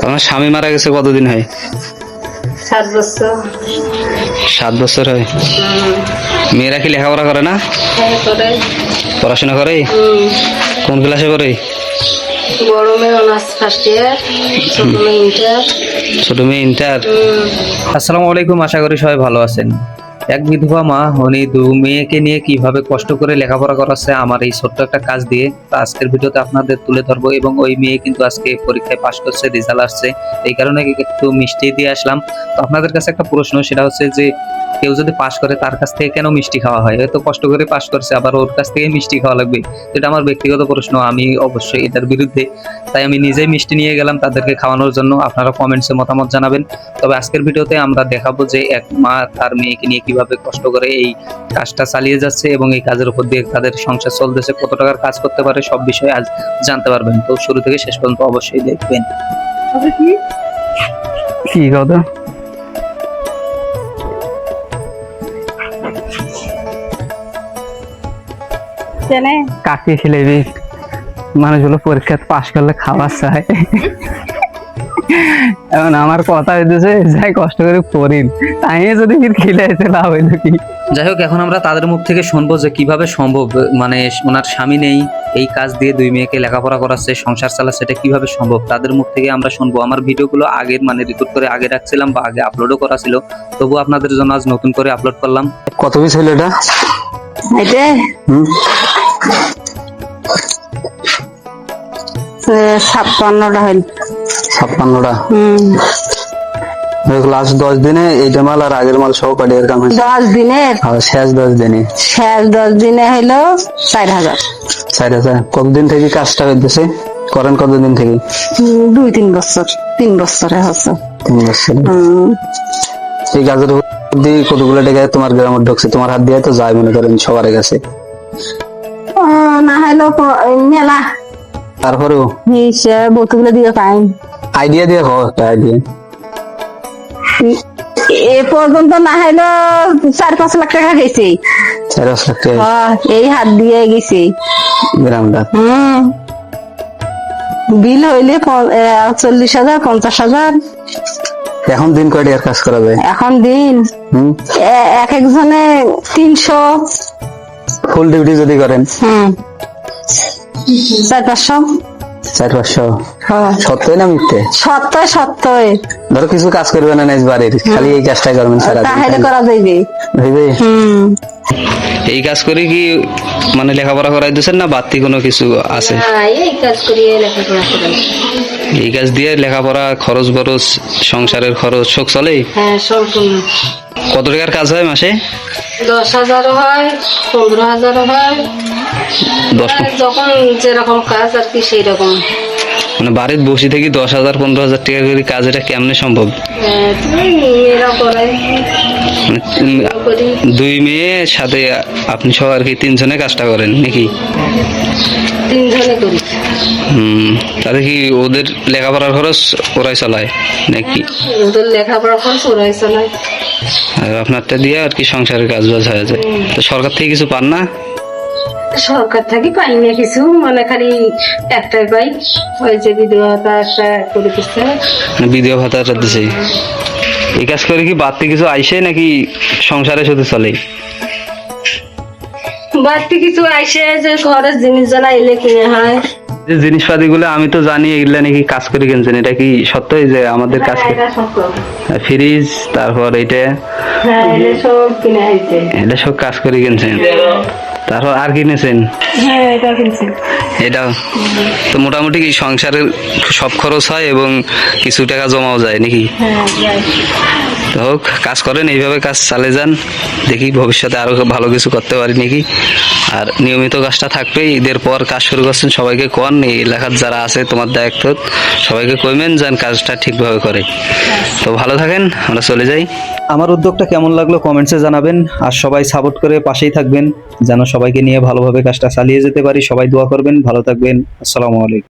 তোমার স্বামী মারা গেছে কতদিন হয়? সাত বছর। সাত বছর হয়। মেয়েরা কি লেখাপড়া করে না? হ্যাঁ পড়াশোনা করে? কোন ক্লাসে করে বড় মেয়ে অনার্স ফার্স্ট ইয়ার ছোট মেয়ে ইন্টার ছোট মেয়ে ইন্টার আসসালামু আলাইকুম আশা করি সবাই ভালো আছেন। এক বিধবা মা, উনি দু মেয়েকে নিয়ে কীভাবে কষ্ট করে লেখাপড়া করাচ্ছে, আমার এই ছোট্ট একটা কাজ দিয়ে তো আজকের ভিডিওতে আপনাদের তুলে ধরবো এবং ওই মেয়ে কিন্তু আজকে পরীক্ষায় পাশ করছে, রেজাল্ট আসছে। এই কারণে একটু মিষ্টি দিয়ে আসলাম। তো আপনাদের কাছে একটা প্রশ্ন, সেটা হচ্ছে যে কেউ যদি পাশ করে তার কাছ থেকে কেন মিষ্টি খাওয়া হয়? হয়তো কষ্ট করে পাশ করছে, আবার ওর কাছ থেকে মিষ্টি খাওয়া লাগবে। এটা আমার ব্যক্তিগত প্রশ্ন, আমি অবশ্যই এটার বিরুদ্ধে। তাই আমি নিজেই মিষ্টি নিয়ে গেলাম তাদেরকে খাওয়ানোর জন্য, আপনারা কমেন্টসে মতামত জানাবেন। তবে আজকের ভিডিওতে আমরা দেখাবো যে এক মা তার মেয়েকে নিয়ে কীভাবে কষ্ট করে এই কাজটা চালিয়ে যাচ্ছে এবং এই কাজের উপর দিয়ে তাদের সংসার চলতেছে কত টাকার কাজ করতে পারে সব বিষয়ে আজ জানতে পারবেন। তো শুরু থেকে শেষ পর্যন্ত অবশ্যই দেখবেন। কি? কথা? কাকে ছেলেবি মানুষগুলো পরীক্ষা পাশ করলে খাবার চায়। এখন আমার কথা হইতেছে যাই কষ্ট করে পড়িন। তাই যদি ফির খিলাইতে লাভ হইল কি? যাই হোক এখন আমরা তাদের মুখ থেকে শুনব যে কীভাবে সম্ভব মানে ওনার স্বামী নেই এই কাজ দিয়ে দুই মেয়েকে লেখাপড়া করাচ্ছে সংসার চালাচ্ছে এটা কীভাবে সম্ভব? তাদের মুখ থেকে আমরা শুনব। আমার ভিডিওগুলো আগের মানে রেকর্ড করে আগে রাখছিলাম বা আগে আপলোডও করা ছিল। তবু আপনাদের জন্য আজ নতুন করে আপলোড করলাম। কত পিস হলো এটা? এটা? হুম। ছাপ্পান্নটা হইল। ছাপ্পান্নটা। লাস্ট দশ দিনে এইটা মাল আর আগের মাল সহ কাটিয়ে কাম হয়েছে দশ আর শেষ দশ দিনে। শেষ দশ দিনে হইল চার হাজার। চার হাজার। কতদিন থেকে কাজটা হইতেছে করেন কতদিন থেকে? দুই তিন বছর। তিন বছরে হচ্ছে। তিন বছর। এই দিয়ে কতগুলো টাকা তোমার গ্রামে ঢুকছে? তোমার হাত দিয়ে তো যায় মনে করেন সবার কাছে। না হইল মেলা। তারপরেও? হিসেবে বোতগুলো দিয়ে পাই আইডিয়া দিয়ে একটা আইডিয়া। এ পর্যন্ত না হইল চার পাঁচ লাখ টাকা গেছে। চার পাঁচ লাখ টাকা। হ্যাঁ, এই হাত দিয়ে গেছে। গ্রামটা। হুম। বিল হইলে চল্লিশ হাজার পঞ্চাশ হাজার। এখন দিন কয় টাকার কাজ করা যায় এখন দিন। এক একজনে তিনশো। ফুল ডিউটি যদি করেন? হুম। চার পাঁচশো। চার পাঁচশো। সত্যই না মিথ্যে? সত্যই সত্যই। ধরো কিছু কাজ করবে না নিজ বাড়ির খালি এই কাজটা করবেন তাহলে করা যাইবে। ভেবে এই কাজ করে কি মানে লেখাপড়া করাই দিচ্ছেন না বাড়তি কোনো কিছু আছে? এই কাজ করিয়ে লেখাপড়া করাই এই কাজ দিয়ে লেখাপড়া খরচ বরচ সংসারের খরচ সব চলে? হ্যাঁ সম্পূর্ণ কত টাকার কাজ হয় মাসে? দশ হাজারও হয় পনেরো হাজারও হয়। দশ যখন যেরকম কাজ আর কি সেই রকম মানে বাড়ির বসে থেকে দশ হাজার পনেরো হাজার টাকা করে কাজ এটা কেমনে সম্ভব? করে মানে দুই মেয়ের সাথে আপনি সব আর কি তিনজনে কাজটা করেন নাকি? হুম তাহলে কি ওদের লেখাপড়ার খরচ ওরাই চালায় নাকি? ওদের লেখাপড়া খরচ ওরাই চালায়। আর আপনারটা দিয়ে আর কি সংসারের কাজ বাজ হয়ে যায়। তো সরকার থেকে কিছু পান না? সরকার থেকে পাই না কিছু মানে খালি একটাই পাই, ওই যে বিধবা একটা করে দিচ্ছে মানে বিধবা ভাতাটা দিছে। এই কাজ করে কি বাড়তি কিছু আইসে নাকি সংসারে শুধু চলে? বাড়তি কিছু আইসে যে ঘরের জিনিস জানা এলে কিনে হয়। যে জিনিসপাতি গুলো আমি তো জানি এগুলা নাকি কাজ করে কিনছেন এটা কি সত্যই যে আমাদের কাজ হ্যাঁ, করে। ফ্রিজ তারপর এটা হ্যাঁ এটা সব কাজ করে কিনছেন? তারপর আর কিনেছেন? হ্যাঁ এটা তো মোটামুটি সংসারের সব খরচ হয় এবং কিছু টাকা জমাও যায় নাকি? হ্যাঁ হোক কাজ করেন, এইভাবে কাজ চালিয়ে যান। দেখি ভবিষ্যতে আরও ভালো কিছু করতে পারি নাকি। আর নিয়মিত কাজটা থাকবে ঈদের পর কাজ শুরু করছেন সবাইকে কন এই এলাকার যারা আছে, তোমার দায়িত্ব, সবাইকে কইবেন যেন কাজটা ঠিকভাবে করে। তো ভালো থাকেন, আমরা চলে যাই। আমার উদ্যোগটা কেমন লাগল কমেন্টসে জানাবেন, আর সবাই সাপোর্ট করে পাশেই থাকবেন, যেন সবাইকে নিয়ে ভালোভাবে কাজটা চালিয়ে যেতে পারি। সবাই দোয়া করবেন, ভালো থাকবেন। আসসালামু আলাইকুম।